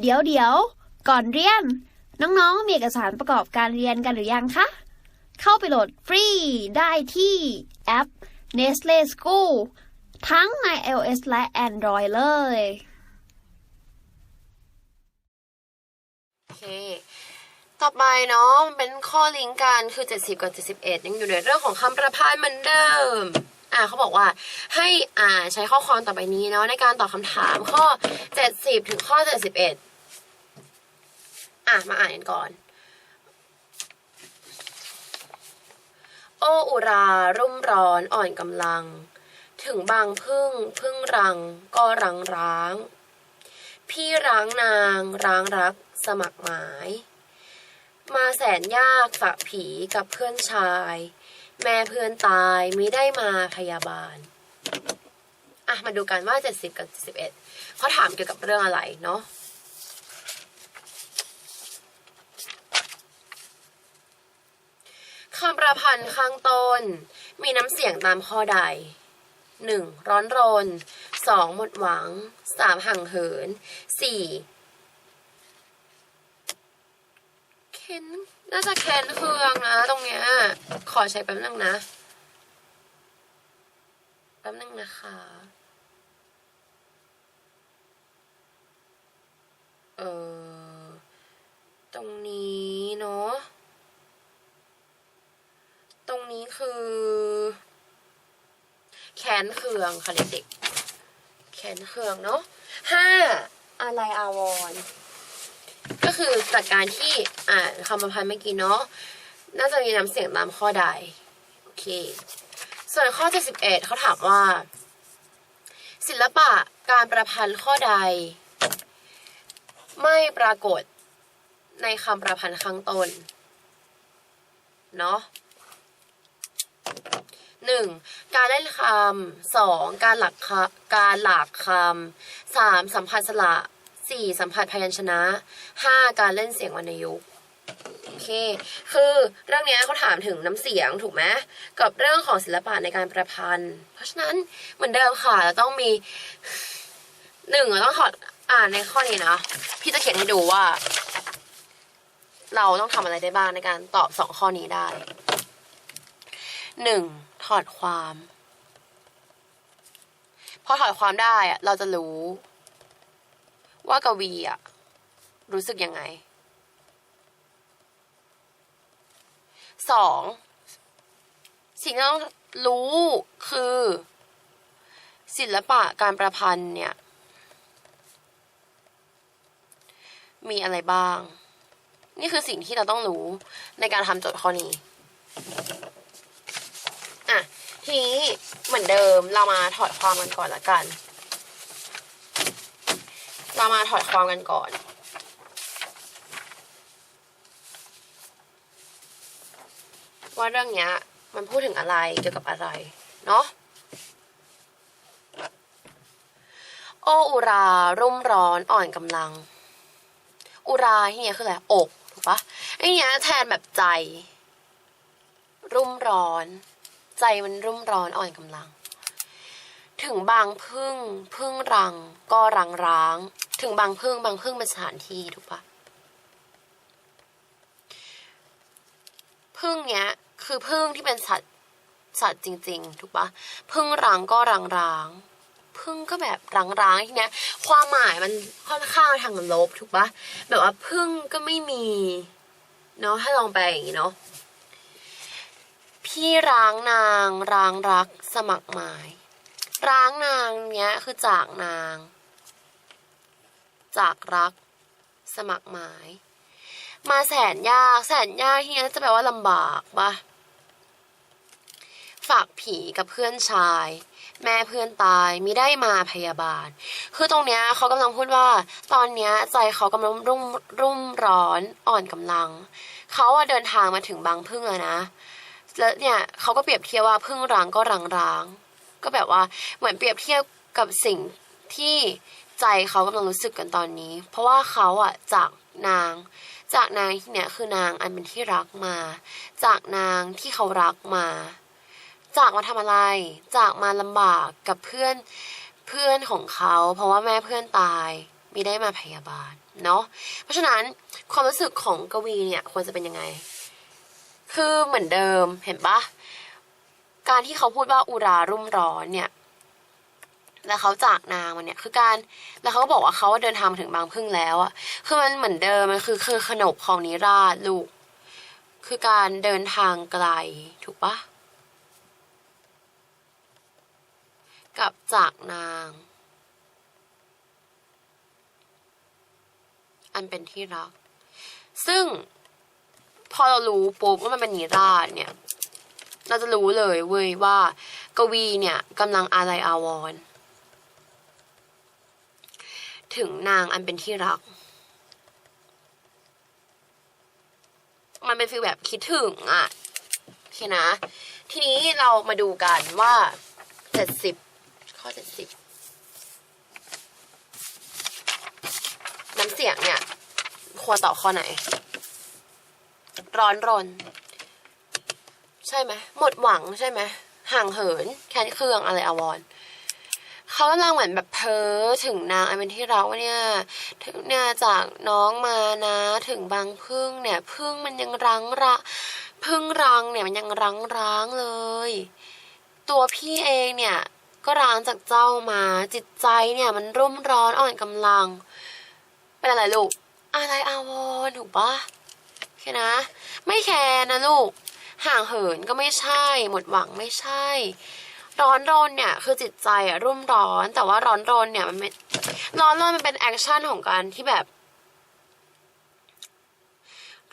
เดี๋ยวเดี๋ยว ก่อนเรียน น้องๆ มีเอกสารประกอบการเรียนกันหรือยังคะ เข้าไปโหลดฟรีได้ที่แอป Nestle School ทั้งใน iOS และ Android เลย โอเค ต่อไปเนาะมันเป็นข้อลิงก์กันคือ 70 กับ 71 ยังอยู่ในเรื่องของคำประพันธ์เหมือนเดิม อ่าเขาบอกว่าให้อ่าใช้ข้อความต่อไปนี้เนาะในการตอบคำถามข้อ 70 ถึงข้อ 71 อะมาอ่านกันก่อน โออุรารุ่มร้อนอ่อนกำลัง ถึงบางพึ่งพึ่งรังก็รังร้าง พี่ร้างนางร้างรักสมัครหมาย มาแสนยากฝากผีกับเพื่อนชาย แม่เพื่อนตายมิได้มาพยาบาล อะ มาดูกันว่า 70 กับ 71เขาถามเกี่ยวกับเรื่องอะไรเนาะคำประพันธ์ข้างต้น มีน้ำเสียงตามข้อใดหนึ่งร้อนรนสองหมดหวังสามห่างเหินสี่ เค้นน่าจะแคนเครื่องนะ ตรงเนี้ย ขอใช้แป๊บนึงนะ แป๊บนึงนะคะ เออ ตรงนี้เนาะ ตรงนี้คือ แขนเคืองค่ะเด็กๆแขนเคืองเนาะห้าอะไรอาวรณ์ ก็คือจากการที่อ่านคำประพันธ์เมื่อกี้เนาะน่าจะมีน้ำเสียงตามข้อใดโอเค ส่วนข้อ71เขาถามว่า ศิลปะการประพันธ์ข้อใด ไม่ปรากฏในคำประพันธ์ข้างต้นเนาะหนึ่งการเล่นคำสองการหลักคำการหลากคำสามสัมผัสสระ สี่สัมผัสพยัญชนะห้าการเล่นเสียงวรรณยุกต์โอเค คือเรื่องนี้เขาถามถึงน้ำเสียงถูกไหมกับเรื่องของศิลปะในการประพันธ์ เพราะฉะนั้นเหมือนเดิมค่ะเราต้องมีหนึ่งเราต้องถอดอ่านในข้อนี้นะพี่จะเขียนให้ดูว่า เราต้องทำอะไรได้บ้างในการตอบสองข้อนี้ได้หนึ่งถอดความ พอถอดความได้อะเราจะรู้ ว่ากวีอะรู้สึกยังไงสองสิ่งที่ต้องรู้คือ ศิลปะการประพันธ์เนี่ย มีอะไรบ้าง นี่คือสิ่งที่เราต้องรู้ในการทำโจทย์ข้อนี้อะทีนี้เหมือนเดิมเรามาถอดความกันก่อนละกัน เรามาถอดความกันก่อน ว่าเรื่องเนี้ย มันพูดถึงอะไรเกี่ยวกับอะไร เนาะโออุรา รุ่มร้อนอ่อนกำลัง อุราที่เนี้ยคืออะไรอกถูกปะไอ้เนี้ยแทนแบบใจ รุ่มร้อน ใจมันรุ่มร้อนอ่อนกำลัง ถึงบางพึ่งพึ่งรัง ก็รังร้าง ถึงบางพึ่งบางพึ่งเป็นสถานที่ถูกปะพึ่งเนี้ย คือพึ่งที่เป็นสัตว์สัตว์จริง ๆ ถูกปะพึ่งรังก็รังร้างพึ่งก็แบบรังร้างทีเนี้ย ความหมายมันค่อนข้างทางลบถูกปะแบบว่าพึ่งก็ไม่มีเนาะถ้าลองไปอย่างนี้เนาะพี่ร้างนางร้างรักสมัครหมาย ร้างนางเนี้ยคือจากนาง จากรัก สมัครหมาย มาแสนยาก แสนยากที่นี้จะแปลว่าลำบากปะฝากผีกับเพื่อนชาย แม่เพื่อนตายมิได้มาพยาบาล คือตรงเนี้ยเขากำลังพูดว่า ตอนเนี้ยใจเขากำลังรุ่มรุ่มร้อนอ่อนกำลัง เขาอะเดินทางมาถึงบางพึ่งแล้วนะแล้วเนี่ยเขาก็เปรียบเทียบว่าพึ่งร้างก็รังร้าง ก็แบบว่าเหมือนเปรียบเทียบกับสิ่งที่ ใจเขากำลังรู้สึกกันตอนนี้ เพราะว่าเขาอะจากนาง จากนางที่เนี่ยคือนางอันเป็นที่รักมา จากนางที่เขารักมา จากมาทำอะไร จากมาลำบากกับเพื่อนเพื่อนของเขา เพราะว่าแม่เพื่อนตายม่ได้มาพยาบาลเนาะเพราะฉะนั้นความรู้สึกของกวีเนี่ยควรจะเป็นยังไง คือเหมือนเดิมเห็นปะการที่เขาพูดว่าอุรารุ่มร้อนเนี่ย แล้วเขาจากนางมันเนี่ยคือการแล้วเขาก็บอกว่าเขาเดินทางมาถึงบางพึ่งแล้วอะคือมันเหมือนเดิมมันคือคือขนบของนิราชลูก คือการเดินทางไกลถูกปะกับจากนาง อันเป็นที่รัก ซึ่งพอเรารู้ปุ๊บว่ามันเป็นนิราชเนี่ย เราจะรู้เลยเว้ยว่ากวีเนี่ยกำลังอาลัยอาวรณ์ ถึงนางอันเป็นที่รัก มันเป็นฟีลแบบคิดถึงอะโอเคนะ ทีนี้เรามาดูกันว่าเจ็ดสิบข้อเจ็ดสิบน้ำเสียงเนี่ย ควรตอบข้อไหน ร้อนรน ใช่ไหมหมดหวังใช่ไหมห่างเหิน แค้นเคืองอะไรอาวร์ เขากำลังเหมือนแบบเพ้อถึงนางอันเป็นที่รักว่าเนี่ยถึงเนี่ยจากน้องมานะ ถึงบางพึ่งเนี่ยพึ่งมันยังรังระพึ่งรังเนี่ยมันยังรังร้างเลย ตัวพี่เองเนี่ยก็ร้างจากเจ้ามาจิตใจเนี่ยมันรุ่มร้อนอ่อนกำลัง เป็นอะไรลูก อะไรอาวรณ์ถูกปะโอเคนะ ไม่แคร์นะลูก ห่างเหินก็ไม่ใช่ หมดหวังไม่ใช่ ร้อนรนเนี่ยคือจิตใจอะรุ่มร้อน แต่ว่าร้อนรนเนี่ยมันไม่ร้อนรนมันเป็นแอคชั่นของการที่แบบ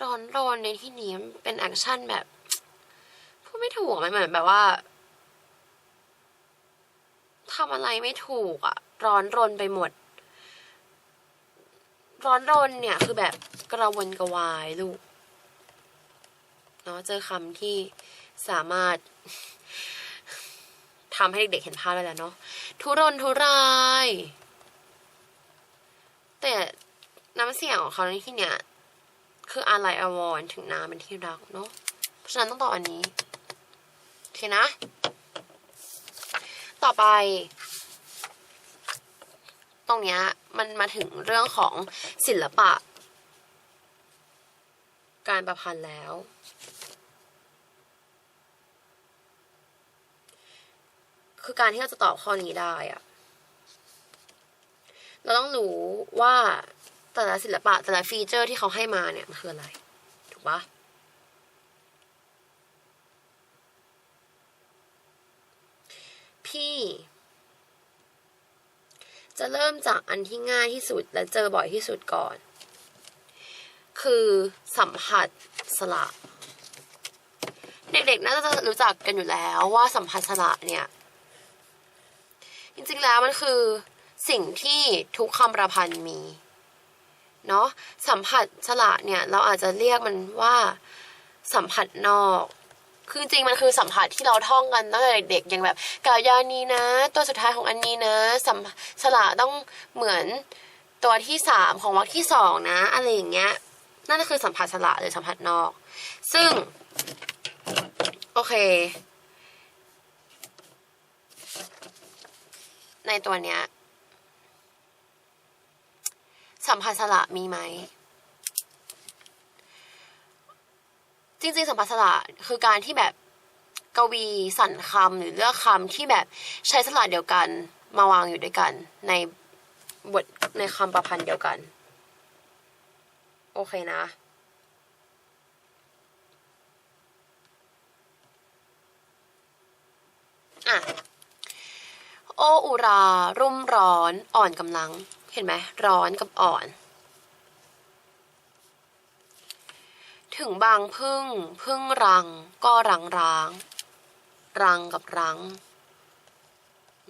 ร้อนรนในที่นี้มันเป็นแอคชั่นแบบพูดไม่ถูกมันเหมือนแบบว่าทำอะไรไม่ถูกอะร้อนรนไปหมด ร้อนรนเนี่ยคือแบบกระวนกระวายลูกเนาะเจอคำที่สามารถ ทำให้เด็กๆเห็นภาพได้แล้วเนาะทุรนทุราย แต่น้ำเสียงของเขาในที่เนี้ยคืออะไรอาวรณ์ถึงน้ำเป็นที่รักเนาะเพราะฉะนั้นต้องตอบอันนี้โอเคนะ ต่อไป ตรงเนี้ยมันมาถึงเรื่องของศิลปะ การประพันธ์แล้ว คือการที่เราจะตอบข้อนี้ได้อะเราต้องรู้ว่าแต่ละศิลปะแต่ละฟีเจอร์ที่เขาให้มาเนี่ยมันคืออะไร ถูกปะพี่ จะเริ่มจากอันที่ง่ายที่สุดและเจอบ่อยที่สุดก่อน คือสัมผัสสละ เด็กๆน่าจะรู้จักกันอยู่แล้วว่าสัมผัสสละเนี่ย จริงๆแล้วมันคือสิ่งที่ทุกคำประพันธ์มีเนาะสัมผัสสละเนี่ยเราอาจจะเรียกมันว่าสัมผัสนอก คือจริงมันคือสัมผัสที่เราท่องกันตั้งแต่เด็กๆอย่างแบบกายานีนะ ตัวสุดท้ายของอันนี้นะสัมสละต้องเหมือนตัวที่สามของวรรคที่สองนะอะไรอย่างเงี้ยนั่นก็คือสัมผัสสละหรือสัมผัสนอก ซึ่ง โอเค ในตัวเนี้ย สัมผัสสละมีไหม จริงๆ สัมผัสสละคือการที่แบบกวีสั่นคำหรือเลือกคำที่แบบใช้สระเดียวกันมาวางอยู่ด้วยกัน ในบทในคำประพันธ์เดียวกัน โอเคนะ อะ โออุรา รุ่มร้อน อ่อนกำลัง เห็นไหมร้อนกับอ่อน ถึงบางพึ่ง พึ่งรัง ก็รังร้าง รังกับรัง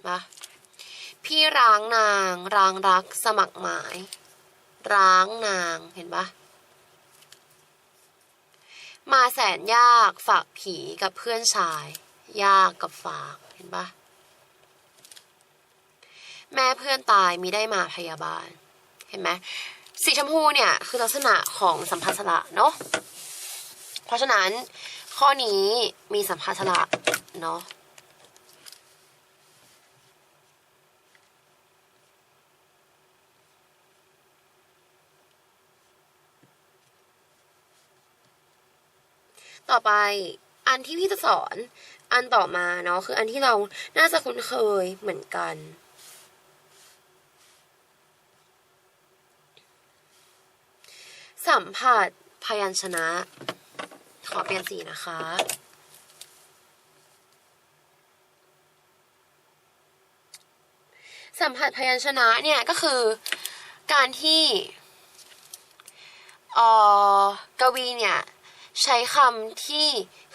นะพี่ร้างนางรางรัก สมัครหมาย ร้างนางเห็นปะมาแสนยากฝากผีกับเพื่อนชาย ยากกับฝากเห็นปะ แม่เพื่อนตายมีได้มาพยาบาล เห็นไหมสีชมพูเนี่ย คือลักษณะของสัมพัสระเนาะเพราะฉะนั้นข้อนี้มีสัมพัสระเนาะต่อไปอันที่พี่จะสอนอันต่อมาเนาะคืออันที่เราน่าจะคุ้นเคยเหมือนกัน สัมผัสพยัญชนะ ขอเปลี่ยนสีนะคะ สัมผัสพยัญชนะเนี่ยก็คือการที่เออกวีเนี่ย ใช้คำที่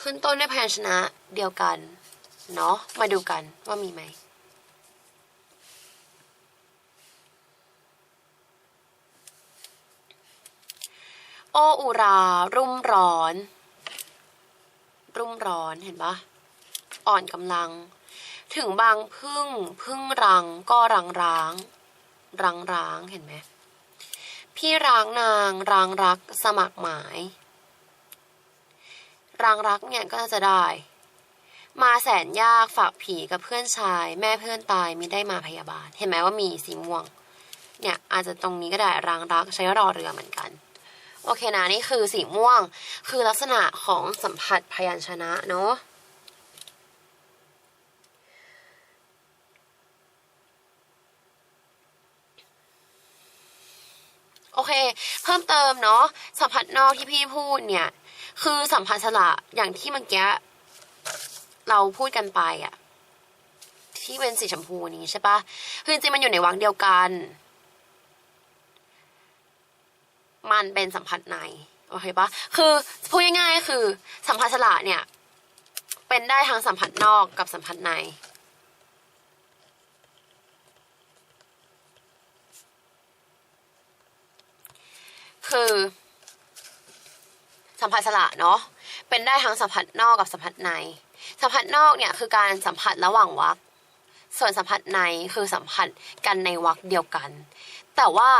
ขึ้นต้นด้วยพยัญชนะเดียวกัน เนาะมาดูกันว่ามีไหม ออุรา รุ่มร้อน รุ่มร้อนเห็นปะอ่อนกำลัง ถึงบางพึ่งพึ่งรังก็รังร้าง รังร้างเห็นไหมพี่ร้างนางรางรักสมัครหมาย รางรักเนี่ยก็จะได้ มาแสนยากฝากผีกับเพื่อนชาย แม่เพื่อนตายมิได้มาพยาบาล เห็นไหมว่ามีสีม่วง เนี่ยอาจจะตรงนี้ก็ได้รางรักใช้รอเรือเหมือนกัน โอเคนะนี่คือสีม่วง คือลักษณะของสัมผัสพยัญชนะเนาะโอเค เพิ่มเติมเนาะสัมผัสนอกที่พี่พูดเนี่ย คือสัมผัสสระอย่างที่เมื่อกี้เราพูดกันไปอะที่เป็นสีชมพูนี้ใช่ปะคือจริงมันอยู่ในวรรคเดียวกัน มันเป็นสัมผัสในโอเคปะคือพูดง่ายๆคือสัมผัสสระเนี่ย เป็นได้ทั้งสัมผัสนอกกับสัมผัสในคือสัมผัสสระเนาะเป็นได้ทั้งสัมผัสนอกกับสัมผัสใน สัมผัสนอกเนี่ยคือการสัมผัสระหว่างวรรคส่วนสัมผัสในคือสัมผัสกันในวรรคเดียวกัน แต่ว่า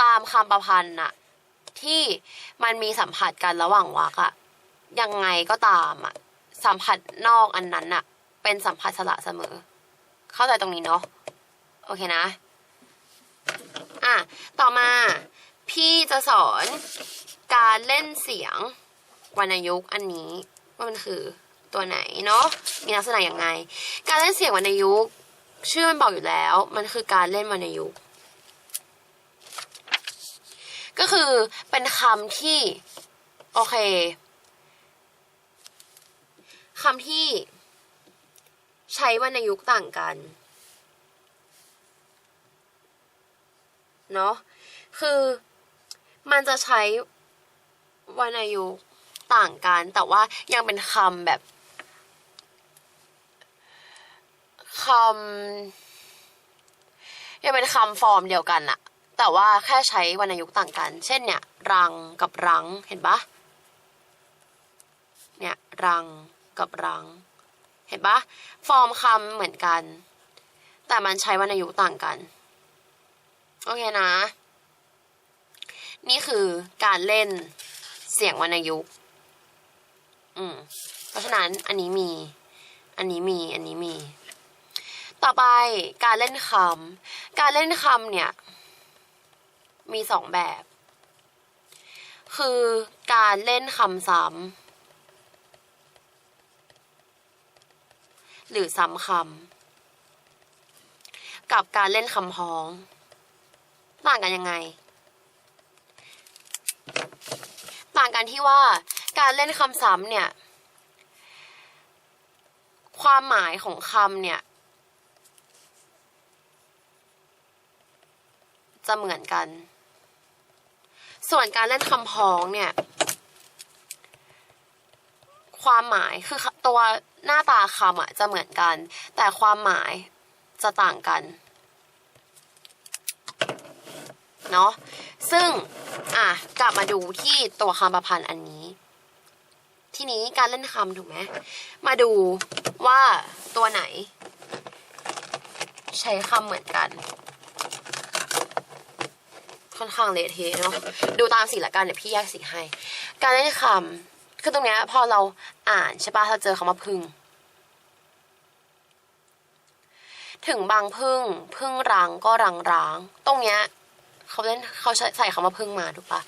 ตามคำประพันธ์อะที่มันมีสัมผัสกันระหว่างวรรคอะยังไงก็ตามอะสัมผัสนอกอันนั้นอะเป็นสัมผัสสระเสมอ เข้าใจตรงนี้เนาะโอเคนะ อะ ต่อมา พี่จะสอนการเล่นเสียงวรรณยุกต์อันนี้ ว่ามันคือตัวไหนเนาะมีลักษณะยังไง การเล่นเสียงวรรณยุกต์ชื่อมันบอกอยู่แล้ว มันคือการเล่นวรรณยุกต์ ก็คือเป็นคำที่ โอเคคำที่ใช้วรรณยุกต์ต่างกัน เนาะ คือมันจะใช้วรรณยุกต์ต่างกัน แต่ว่ายังเป็นคำแบบคำยังเป็นคำฟอร์มเดียวกันอะ แต่ว่าแค่ใช้วรรณยุกต์ต่างกัน เช่นเนี่ย รังกับรังเห็นปะเนี่ยรังกับรัง เห็นปะฟอร์มคำเหมือนกัน แต่มันใช้วรรณยุกต์ต่างกัน โอเคนะ นี่คือการเล่นเสียงวรรณยุกต์อืมเพราะฉะนั้นอันนี้มี อันนี้มี อันนี้มี ต่อไปการเล่นคำ การเล่นคำเนี่ย มีสองแบบ คือการเล่นคำซ้ำหรือซ้ำคำกับการเล่นคำพ้อง ต่างกันยังไง ต่างกันที่ว่าการเล่นคำซ้ำเนี่ย ความหมายของคำเนี่ยจะเหมือนกัน ส่วนการเล่นคำพ้องเนี่ย ความหมายคือตัวหน้าตาคำอะจะเหมือนกัน แต่ความหมายจะต่างกันเนาะซึ่งอะกลับมาดูที่ตัวคำประพันธ์อันนี้ ทีนี้การเล่นคำถูกไหมมาดูว่าตัวไหน ใช้คำเหมือนกัน ค่อนข้างเละเทะเนาะดูตามสีละกันเดี๋ยวพี่แยกสีให้ การเล่นคำคือตรงเนี้ยพอเราอ่านใช่ปะเราเจอคำว่าพึ่ง ถึงบางพึ่งพึ่งรังก็รังร้าง ตรงเนี้ยเขาเล่นเขาใส่คำว่าพึ่งมาถูกปะ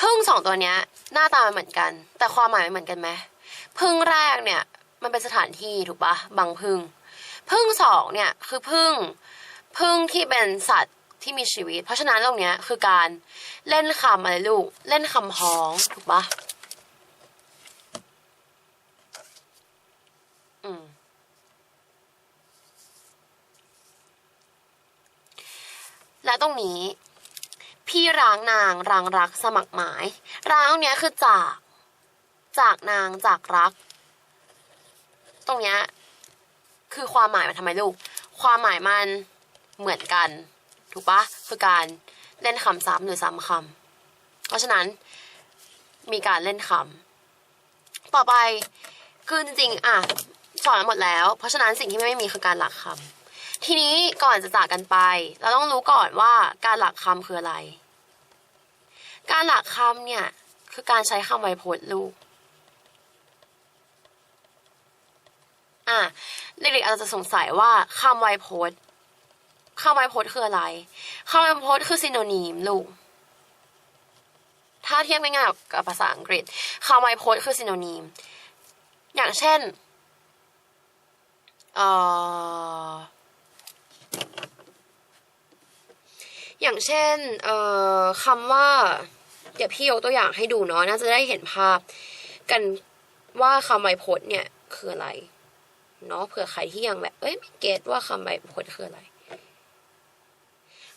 พึ่งสองตัวเนี้ย หน้าตามันเหมือนกัน แต่ความหมายมันเหมือนกันไหมพึ่งแรกเนี่ยมันเป็นสถานที่ถูกปะบางพึ่งพึ่งสองเนี่ยคือพึ่งพึ่งที่เป็นสัตว์ ที่มีชีวิต เพราะฉะนั้นตรงเนี้ยคือการเล่นคำอะไรลูก เล่นคำพ้องถูกปะอืมและตรงนี้ พี่ร้างนางรางรักสมัครหมาย ร้างตรงเนี้ยคือจาก จากนางจากรัก ตรงเนี้ยคือความหมายมันทำไมลูก ความหมายมันเหมือนกัน ถูกปะคือการเล่นคำซ้ำหรือซ้ำคำเพราะฉะนั้นมีการเล่นคำต่อไปคือจริงๆอะสอนหมดแล้ว เพราะฉะนั้นสิ่งที่ไม่มีคือการหลักคำทีนี้ก่อนจะจากกันไป เราต้องรู้ก่อนว่าการหลักคำคืออะไร การหลักคำเนี่ยคือการใช้คำไวยพจน์ลูกอะเด็กๆอาจจะสงสัยว่าคำไวยพจน์ คำไวยพจน์คืออะไรคำไวยพจน์คือซิโนนีมลูก ถ้าเทียบง่ายๆกับภาษาอังกฤษคำไวยพจน์คือซิโนนีม อย่างเช่นเอ่ออย่างเช่น เอ่อคำว่า เดี๋ยวพี่ยกตัวอย่างให้ดูเนาะ น่าจะได้เห็นภาพ กันว่าคำไวยพจน์เนี่ยคืออะไร เนาะ เผื่อใครที่ยังแบบ เอ้ยไม่เก็ตว่าคำไวยพจน์คืออะไร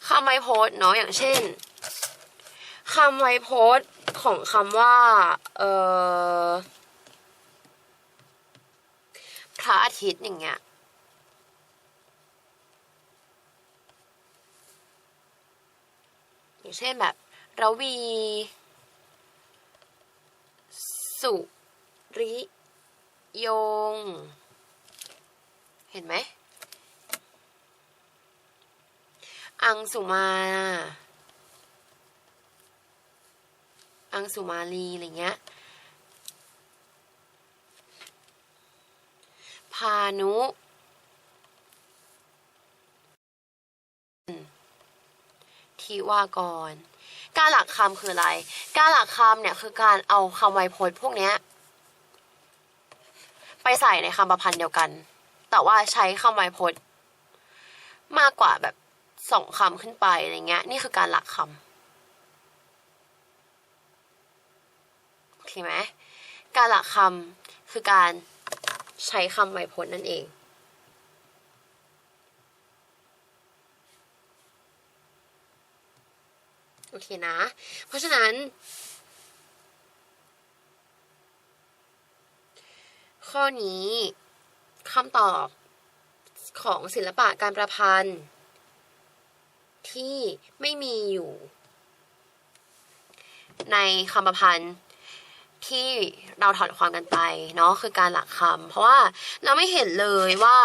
คำไวยพจน์เนาะอย่างเช่นคำไวยพจน์ของคำว่าเออพระอาทิตย์อย่างเงี้ยอย่างเช่นแบบระวี สุริ ยง เห็นไหม อังสุมาอังสุมาลีอะไรเงี้ย พานุทิวากร การหลักคำคืออะไร การหลักคำเนี่ยคือการเอาคำไวยพจน์พวกเนี้ย ไปใส่ในคำประพันธ์เดียวกัน แต่ว่าใช้คำไวยพจน์ มากกว่าแบบ สองคำขึ้นไปอะไรเงี้ย นี่คือการหลักคำโอเคไหมการหลักคำคือการใช้คำไวยพจน์นั่นเองโอเคนะ เพราะฉะนั้น ข้อนี้คำตอบของศิลปะการประพันธ์ ที่ไม่มีอยู่ ในคำประพันธ์ที่เราถอดความกันไปเนาะคือการหลักคำเพราะว่าเราไม่เห็นเลยว่า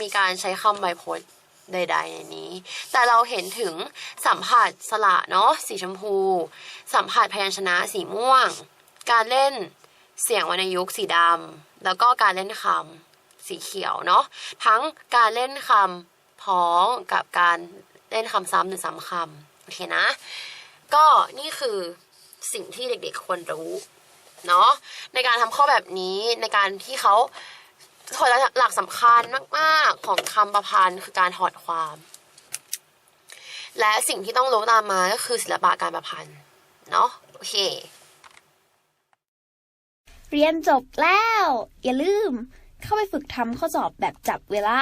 มีการใช้คำไวยพจน์ใดๆในนี้ แต่เราเห็นถึงสัมผัสสระเนาะสีชมพู สัมผัสพยัญชนะสีม่วง การเล่นเสียงวรรณยุกต์สีดำแล้วก็การเล่นคำสีเขียวเนาะทั้งการเล่นคำพ้องกับการ เล่นคำซ้ำหรือซ้ำคำโอเคนะ ก็นี่คือสิ่งที่เด็กๆควรรู้เนาะในการทำข้อแบบนี้ในการที่เขาถอดหลักสำคัญมากๆของคำประพันธ์คือการถอดความ และสิ่งที่ต้องรู้ตามมาก็คือศิลปะการประพันธ์เนาะโอเค เรียนจบแล้ว อย่าลืมเข้าไปฝึกทำข้อสอบแบบจับเวลา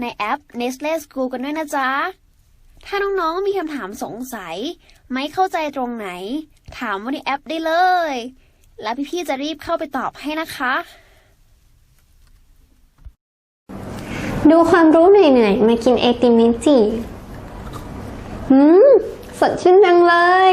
ในแอป Nestle School กันด้วยนะจ๊ะ ถ้าน้องๆมีคำถามสงสัย ไม่เข้าใจตรงไหน ถามว่าในแอปได้เลย แล้วพี่ๆจะรีบเข้าไปตอบให้นะคะ ดูความรู้เหนื่อยๆ มากินไอติมมิจิอืม สดชื่นจังเลย